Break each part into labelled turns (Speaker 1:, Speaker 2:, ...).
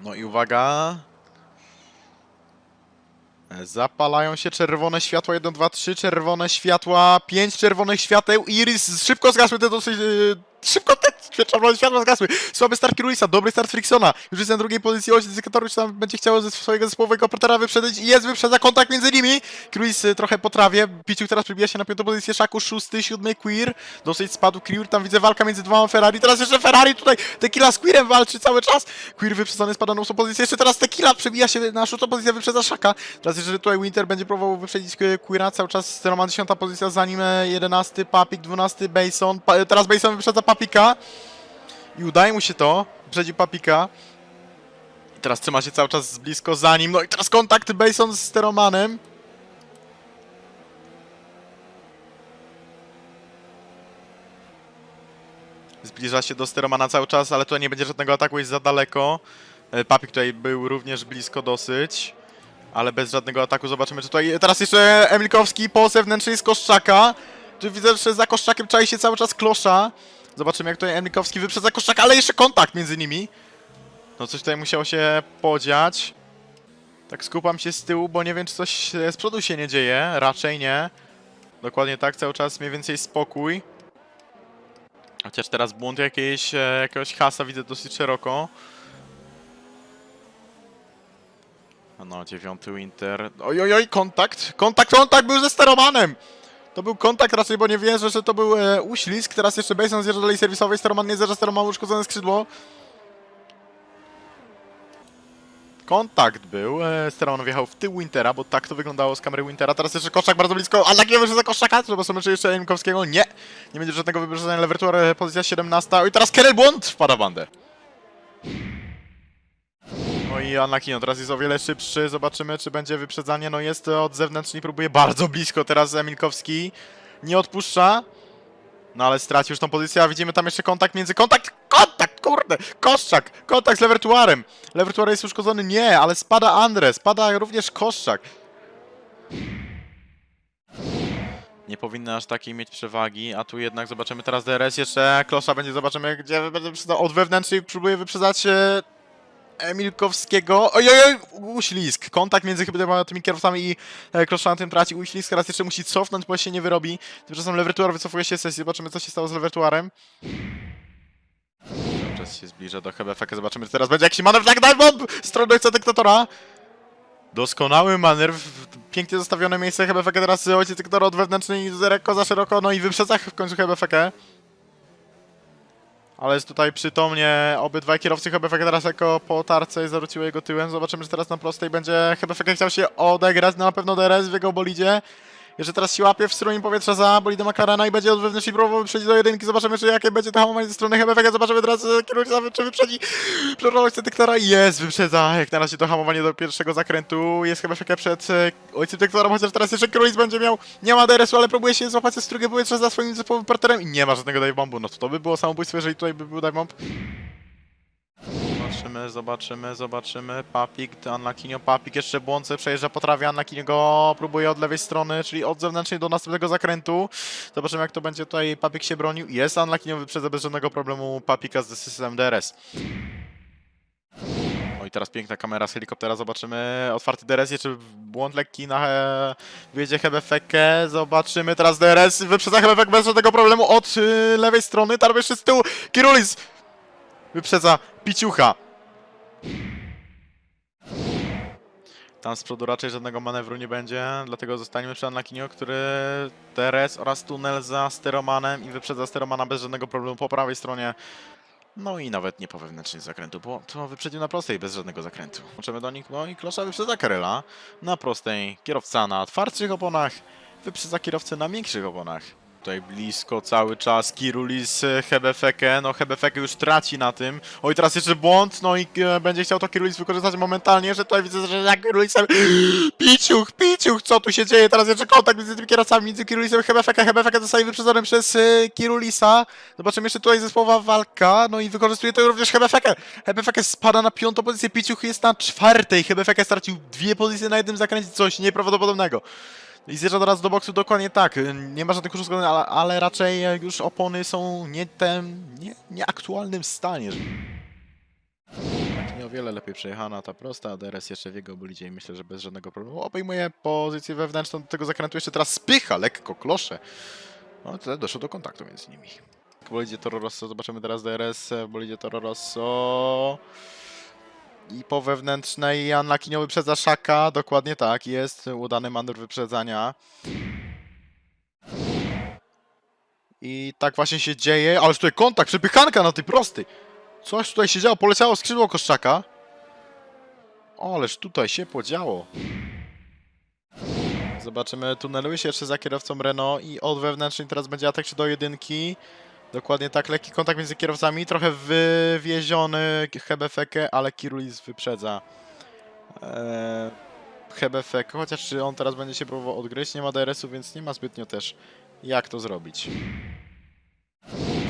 Speaker 1: No i uwaga. Zapalają się czerwone światła 1, 2, 3, czerwone światła, 5 czerwonych świateł. Iris szybko zgasły te dosyć. Szybko te czerwone światła zgasły. Słaby start Kirulisa, dobry start Friksona. Już jest na drugiej pozycji. Ojciec Dyktatorów tam będzie chciał ze swojego zespołowego operatora wyprzedzić. i Jest wyprzedza kontakt między nimi. Kirulis y, trochę po trawie. Piciuk teraz przybija się na piątą pozycję. Szaku szósty, siódmy Queer. Dosyć spadł Queer. Tam widzę walka między dwoma Ferrari. Teraz jeszcze Ferrari tutaj. Tequila z Queerem walczy cały czas. Queer wyprzedzony spada na ósmą pozycję. Jeszcze teraz Tequila przebija się na szóstą pozycję. Wyprzedza Szaka. Teraz jeszcze tutaj Winter będzie próbował wyprzedzić e, Queera. Cały czas Roman 10 pozycja za nim. e, 11 Papik, 12 Bason. Pa, teraz Bason wyprzedza Papika. I udaje mu się to. Wyprzedził Papika. I teraz trzyma się cały czas blisko za nim. No i teraz kontakt Bason z Steromanem. Zbliża się do Steromana cały czas, ale tutaj nie będzie żadnego ataku, jest za daleko. E, Papik tutaj był również blisko dosyć. Ale bez żadnego ataku zobaczymy, czy tutaj... Teraz jeszcze Emilkowski po zewnętrznej z Koszczaka. Tu widzę, że za Koszczakiem czai się cały czas Klosza. Zobaczymy, jak tutaj Emilkowski wyprzedza Koszczaka, ale jeszcze kontakt między nimi. No coś tutaj musiało się podziać. Tak skupam się z tyłu, bo nie wiem, czy coś z przodu się nie dzieje. Raczej nie. Dokładnie tak, cały czas mniej więcej spokój. Chociaż teraz błąd jakiejś, e, jakiegoś hasa widzę dosyć szeroko. No, dziewiąty Winter. Oj, oj, oj, kontakt! Kontakt, kontakt był ze steromanem! To był kontakt raczej, bo nie wierzę, że to był e, uślizg. Teraz jeszcze Bason zjeżdża do lei serwisowej, steroman nie zjeżdża, steroman ma uszkodzone skrzydło. Kontakt był, e, steroman wjechał w tył Wintera, bo tak to wyglądało z kamery Wintera. Teraz jeszcze Koszczak bardzo blisko, a tak nie że za Koszczaka, zobaczymy czy jeszcze Jankowskiego. Nie, nie będzie żadnego wybrzeżenia, Levertuar e, pozycja 17. Oj, teraz Kerel Błąd wpada w bandę. I Anakino teraz jest o wiele szybszy. Zobaczymy, czy będzie wyprzedzanie. No jest od zewnątrz i próbuje bardzo blisko. Teraz Emilkowski nie odpuszcza. No ale stracił już tą pozycję, a widzimy tam jeszcze kontakt między... Kontakt! Kontakt! Kurde! Koszczak! Kontakt z Levertuarem! Levertuar jest uszkodzony? Nie, ale spada Andres. Spada również Koszczak. Nie powinny aż takiej mieć przewagi, a tu jednak zobaczymy teraz DRS. Jeszcze Klosza będzie, zobaczymy gdzie będzie. Od wewnętrznej próbuje wyprzedzać e, Emilkowskiego. Oj, oj, oj, uślizg. Kontakt między chyba tymi kierowcami i e, tym traci. Uślizg teraz jeszcze musi cofnąć, bo się nie wyrobi. Tymczasem Levertuar wycofuje się z sesji. Zobaczymy, co się stało z Levertuarem. Cały czas się zbliża do HBFK. Zobaczymy, czy teraz będzie jakiś manewr. Tak, dive bomb! Strony ojca dyktatora. Doskonały manewr. Pięknie zostawione miejsce HBFK. Teraz ojciec dyktatora od wewnętrznej lekko za szeroko. No i wyprzedza w końcu HBFK. Ale jest tutaj przytomnie obydwaj kierowcy HBFK teraz jako po tarce zawróciły jego tyłem. Zobaczymy, że teraz na prostej będzie HBFK chciał się odegrać, no na pewno DRS w jego bolidzie. Jeszcze teraz się łapie w strumień powietrza za bolidem McLarena i będzie od wewnętrznej próbował wyprzedzić do jedynki. Zobaczymy, czy jakie będzie to hamowanie ze strony HBFK. Zobaczymy teraz e, kierowca, czy wyprzedzi przerożcy dyktora. Jest, wyprzedza. Jak na razie to hamowanie do pierwszego zakrętu. Jest HBFK przed e, ojcem dyktora, chociaż teraz jeszcze kierując będzie miał, nie ma DRS-u, ale próbuje się złapać ze strugę powietrza za swoim zespołowym partnerem i nie ma żadnego dive bombu. No to to by było samobójstwo, jeżeli tutaj by był dive bomb. Zobaczymy, zobaczymy, zobaczymy. Papik, Anakinio, Papik jeszcze błące, przejeżdża po trawie, go próbuje od lewej strony, czyli od zewnętrznej do następnego zakrętu. Zobaczymy jak to będzie tutaj Papik się bronił. Jest Anakinio wyprzedza bez żadnego problemu Papika z systemem DRS. No i teraz piękna kamera z helikoptera, zobaczymy otwarty DRS, jeszcze błąd lekki na e, wyjedzie Hebefekę, zobaczymy teraz DRS, wyprzedza Hebefek bez żadnego problemu od y, lewej strony, jeszcze z tyłu Kirulis wyprzedza Piciucha. Tam z przodu raczej żadnego manewru nie będzie, dlatego zostaniemy przy Anakinio, który DRS oraz tunel za steromanem i wyprzedza steromana bez żadnego problemu po prawej stronie. No i nawet nie po wewnętrznej zakrętu, bo to wyprzedził na prostej bez żadnego zakrętu. Łączymy do nich, no i Klosza wyprzedza Karyla na prostej, kierowca na twardszych oponach, wyprzedza kierowcę na miększych oponach. Tutaj blisko cały czas Kirulis e, Hebefeke, no Hebefeke już traci na tym. Oj, teraz jeszcze błąd, no i e, będzie chciał to Kirulis wykorzystać momentalnie, że tutaj widzę, że jak Kirulisem... Piciuch, Piciuch, co tu się dzieje? Teraz jeszcze kontakt między tymi kierowcami, między Kirulisem i Hebefeke. Hebefeke zostaje wyprzedzony przez e, Kirulisa. Zobaczymy jeszcze tutaj zespołowa walka, no i wykorzystuje to również Hebefeke. Hebefeke spada na piątą pozycję, Piciuch jest na czwartej. Hebefeke stracił dwie pozycje na jednym zakręcie, coś nieprawdopodobnego. I zjeżdża teraz do boksu dokładnie tak. Nie ma żadnych uszkodzeń, ale, ale raczej już opony są nie tym, nie, nieaktualnym stanie. Nie o wiele lepiej przejechana ta prosta, DRS jeszcze w jego bolidzie i myślę, że bez żadnego problemu obejmuje pozycję wewnętrzną do tego zakrętu, jeszcze teraz spycha lekko klosze. No tyle doszło do kontaktu między nimi. W bolidzie Toro Rosso zobaczymy teraz DRS, w bolidzie Toro Rosso i po wewnętrznej Jan Lakinio wyprzedza Szaka, dokładnie tak, jest udany manewr wyprzedzania. I tak właśnie się dzieje, ale tutaj kontakt, przepychanka na tej prostej. Coś tutaj się działo, poleciało skrzydło Koszczaka. Ależ tutaj się podziało. Zobaczymy, tuneluje się jeszcze za kierowcą Renault i od wewnętrznej teraz będzie atak się do jedynki. Dokładnie tak, lekki kontakt między kierowcami, trochę wywieziony Hebefeke, ale Kirulis wyprzedza eee, Hebefeke, chociaż czy on teraz będzie się próbował odgryźć, nie ma DRS-u, więc nie ma zbytnio też jak to zrobić.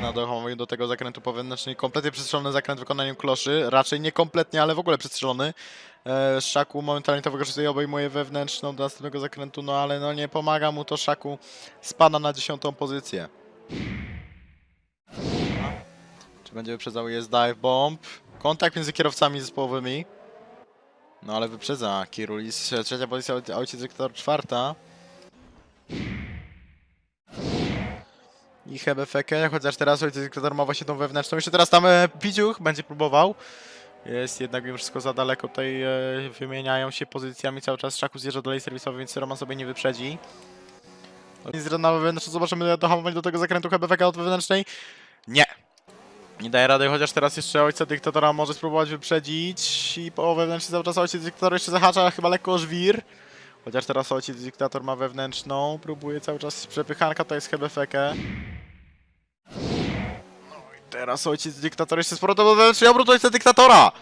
Speaker 1: Na dochowaniu do tego zakrętu po wewnętrznej kompletnie przestrzelony zakręt w wykonaniu kloszy, raczej nie kompletnie, ale w ogóle przestrzelony. E, Szaku momentalnie to wykorzystuje, obejmuje wewnętrzną do następnego zakrętu, no ale no nie pomaga mu to Szaku, spada na dziesiątą pozycję. Czy będzie wyprzedzał? Jest dive bomb. Kontakt między kierowcami zespołowymi. No ale wyprzedza Kirulis. Trzecia pozycja, ojciec Wiktor czwarta. I Hebefeke, chociaż teraz ojciec Wiktor ma właśnie tą wewnętrzną. Jeszcze teraz tam e, Piciuch będzie próbował. Jest jednak mimo wszystko za daleko. Tutaj e, wymieniają się pozycjami cały czas. Szaku zjeżdża dalej serwisowy, więc Roman sobie nie wyprzedzi. Nic na wewnętrzną. Zobaczymy dohamowanie do tego zakrętu Hebefeka od wewnętrznej. Nie. Nie daje rady, chociaż teraz jeszcze ojca dyktatora może spróbować wyprzedzić i po wewnętrznej cały czas ojciec dyktator jeszcze zahacza chyba lekko o żwir. Chociaż teraz ojciec dyktator ma wewnętrzną, próbuje cały czas przepychanka, to jest Hebefeke. No i teraz ojciec dyktator jeszcze sporo to wewnętrznej obrót ojca dyktatora!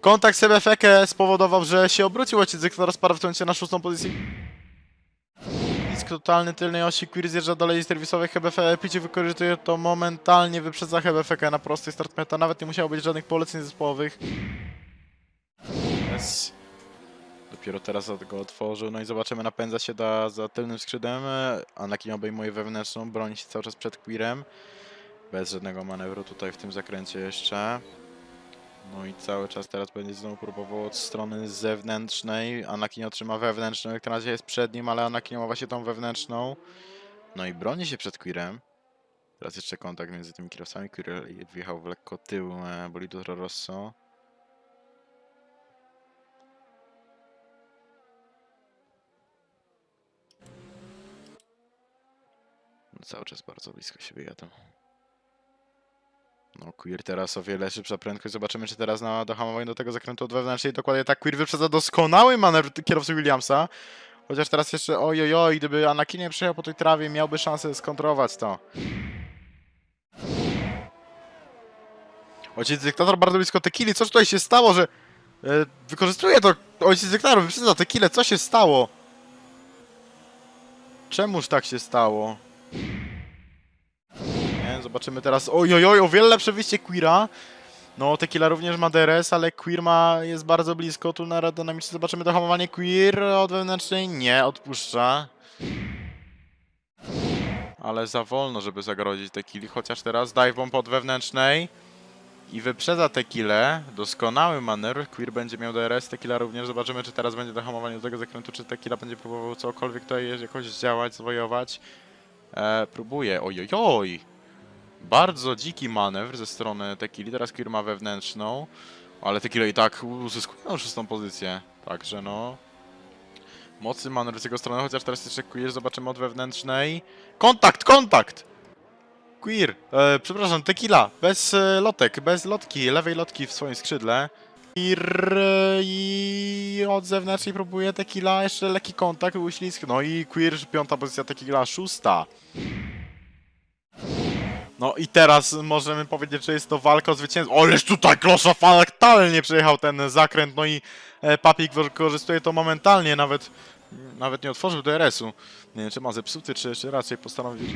Speaker 1: Kontakt z Hebefeke spowodował, że się obrócił ojciec dyktator, spadł w tym na szóstą pozycję. Totalny tylnej osi, Queer zjeżdża do lei serwisowej, HBF Picie wykorzystuje to momentalnie, wyprzedza HBFK na prostej start meta, nawet nie musiało być żadnych poleceń zespołowych. Yes. Dopiero teraz go otworzył, no i zobaczymy, napędza się da, za tylnym skrzydłem, Anakin obejmuje wewnętrzną, broni się cały czas przed Queerem. Bez żadnego manewru tutaj w tym zakręcie jeszcze. No i cały czas teraz będzie znowu próbował od strony zewnętrznej. Anakin otrzyma wewnętrzną, jak na razie jest przed nim, ale Anakin ma właśnie tą wewnętrzną. No i broni się przed Queerem. Teraz jeszcze kontakt między tymi kierowcami. Queer wjechał w lekko tył e, bolidu Rosso. No, cały czas bardzo blisko siebie jadą. No, Queer teraz o wiele szybsza prędkość. Zobaczymy, czy teraz na dohamowaniu do tego zakrętu od wewnętrznej dokładnie tak Queer wyprzedza doskonały manewr kierowcy Williamsa. Chociaż teraz jeszcze ojojoj, gdyby Anakin nie przejechał po tej trawie, miałby szansę skontrować to. Ojciec dyktator bardzo blisko Tekili. Co tutaj się stało, że e, wykorzystuje to ojciec dyktator, wyprzedza Tekilę. Co się stało? Czemuż tak się stało? Zobaczymy teraz. Ojojoj, o wiele lepsze wyjście Queera. No, Tequila również ma DRS, ale Queer ma, jest bardzo blisko tu na aerodynamicznie. Zobaczymy dohamowanie Queer od wewnętrznej. Nie, odpuszcza. Ale za wolno, żeby zagrodzić Tequili, chociaż teraz dive bomb od wewnętrznej. I wyprzedza Tequilę. Doskonały manewr. Queer będzie miał DRS, Tequila również. Zobaczymy, czy teraz będzie dohamowanie do tego zakrętu, czy Tequila będzie próbował cokolwiek tutaj jakoś działać, zwojować. E, próbuje. Ojojoj. Bardzo dziki manewr ze strony Tequili. Teraz Queer ma wewnętrzną. Ale Tequila i tak uzyskują szóstą pozycję. Także no... Mocny manewr z jego strony, chociaż teraz jeszcze Queer zobaczymy od wewnętrznej. Kontakt, kontakt! Queer, e, przepraszam, Tequila, bez e, lotek, bez lotki, lewej lotki w swoim skrzydle. Queer e, i od zewnętrznej próbuje Tequila, jeszcze lekki kontakt, uślizg. No i Queer, piąta pozycja, Tequila, szósta. No i teraz możemy powiedzieć, że jest to walka o zwycięstwo. Ależ tutaj Klosza fatalnie przejechał ten zakręt, no i e, Papik wykorzystuje to momentalnie, nawet, nawet nie otworzył DRS-u. Nie wiem, czy ma zepsuty, czy, czy raczej postanowił...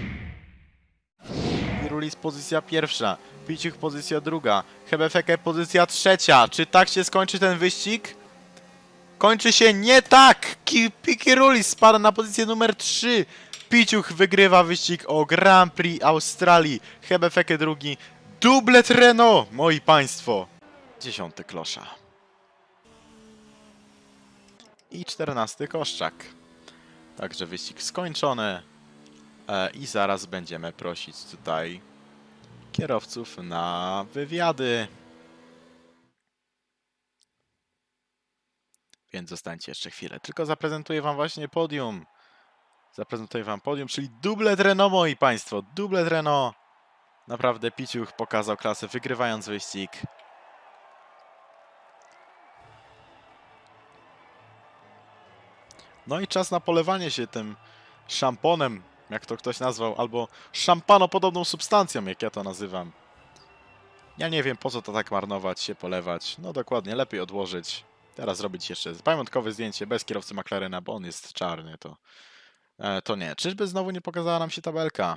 Speaker 1: Irulis pozycja pierwsza, Piciuch pozycja druga, Hebefeke pozycja trzecia. Czy tak się skończy ten wyścig? Kończy się nie tak! Ki- Pikirulis spada na pozycję numer 3. Piciuch wygrywa wyścig o Grand Prix Australii. Hebefeke drugi. Dublet Renault, moi państwo. Dziesiąty klosza. I czternasty koszczak. Także wyścig skończony. E, I zaraz będziemy prosić tutaj kierowców na wywiady. Więc zostańcie jeszcze chwilę. Tylko zaprezentuję wam właśnie podium. Zaprezentuję wam podium, czyli dublet Renault, moi państwo. Dublet Renault. Naprawdę Piciuch pokazał klasę, wygrywając wyścig. No i czas na polewanie się tym szamponem, jak to ktoś nazwał, albo szampanopodobną substancją, jak ja to nazywam. Ja nie wiem, po co to tak marnować, się polewać. No dokładnie, lepiej odłożyć. Teraz zrobić jeszcze pamiątkowe zdjęcie bez kierowcy McLarena, bo on jest czarny, to, to nie. Czyżby znowu nie pokazała nam się tabelka?